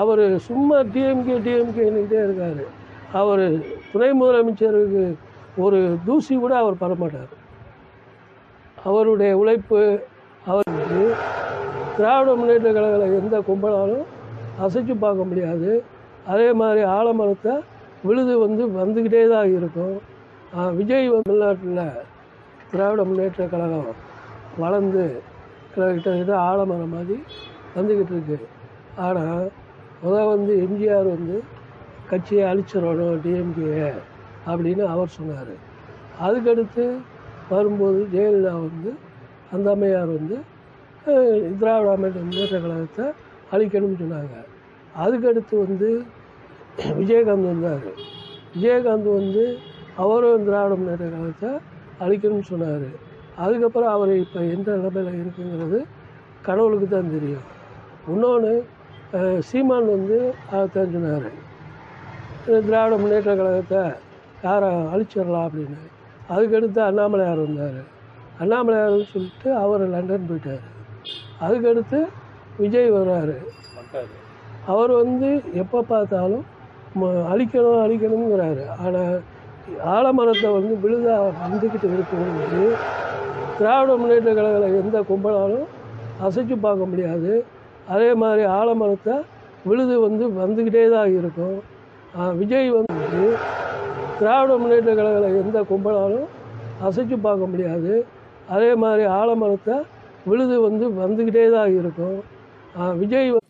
அவர் சும்மா டிஎம்கே டிஎம்கேன்னுட்டே இருக்கார். அவர் துணை முதலமைச்சருக்கு ஒரு தூசி கூட அவர் பரமாட்டார் அவருடைய உழைப்பு அவருக்கு திராவிட முன்னேற்ற கழக எந்த கும்பலாலும் அசைச்சு பார்க்க முடியாது. அதே மாதிரி ஆலமரத்தை விழுது வந்து வந்துக்கிட்டே தான் இருக்கும். விஜய் தமிழ்நாட்டில் திராவிட முன்னேற்ற கழகம் வளர்ந்து கிட்டத்தட்ட ஆலமரம் மாதிரி வந்துக்கிட்டு இருக்கு. ஆனால் முதல் வந்து எம்ஜிஆர் வந்து கட்சியை அழிச்சிடணும் டிஎம்கே அப்படின்னு அவர் சொன்னார். அதுக்கடுத்து வரும்போது ஜெயலலிதா வந்து அந்த அம்மையார் வந்து திராவிட முன்னேற்ற முன்னேற்ற கழகத்தை அழிக்கணும்னு சொன்னாங்க. அதுக்கடுத்து வந்து விஜயகாந்த் வந்தார். விஜயகாந்த் வந்து அவரும் திராவிட முன்னேற்ற கழகத்தை அழிக்கணும்னு சொன்னார். அதுக்கப்புறம் அவர் இப்போ எந்த நிலைமையில் இருக்குங்கிறது கடவுளுக்கு தான் தெரியும். இன்னொன்று சீமான் வந்து அதைத்தான் திராவிட முன்னேற்ற கழகத்தை யாரை அழிச்சிடலாம் அப்படின்னு. அதுக்கடுத்து அண்ணாமலையார் வந்தார். அண்ணாமலையார்னு சொல்லிட்டு அவர் லண்டன் போயிட்டார். அதுக்கடுத்து விஜய் வர்றாரு. அவர் வந்து எப்போ பார்த்தாலும் அழிக்கணும் அழிக்கணுங்கிறாரு ஆனால் ஆலமரத்தை வந்து விழுதாக வந்துக்கிட்டு இருக்கும்போது திராவிட முன்னேற்ற கழகத்தில் எந்த கும்பலாலும் அசைச்சு பார்க்க முடியாது. அதே மாதிரி ஆலமரத்தை விழுது வந்து வந்துக்கிட்டே தான் இருக்கும். விஜய் வந்து திராவிட முன்னேற்ற கழக எந்த கும்பலாலும் அசைச்சு பார்க்க முடியாது. அதே மாதிரி ஆலமரத்தை விழுது வந்து வந்துக்கிட்டே தான் இருக்கும். விஜய் வந்து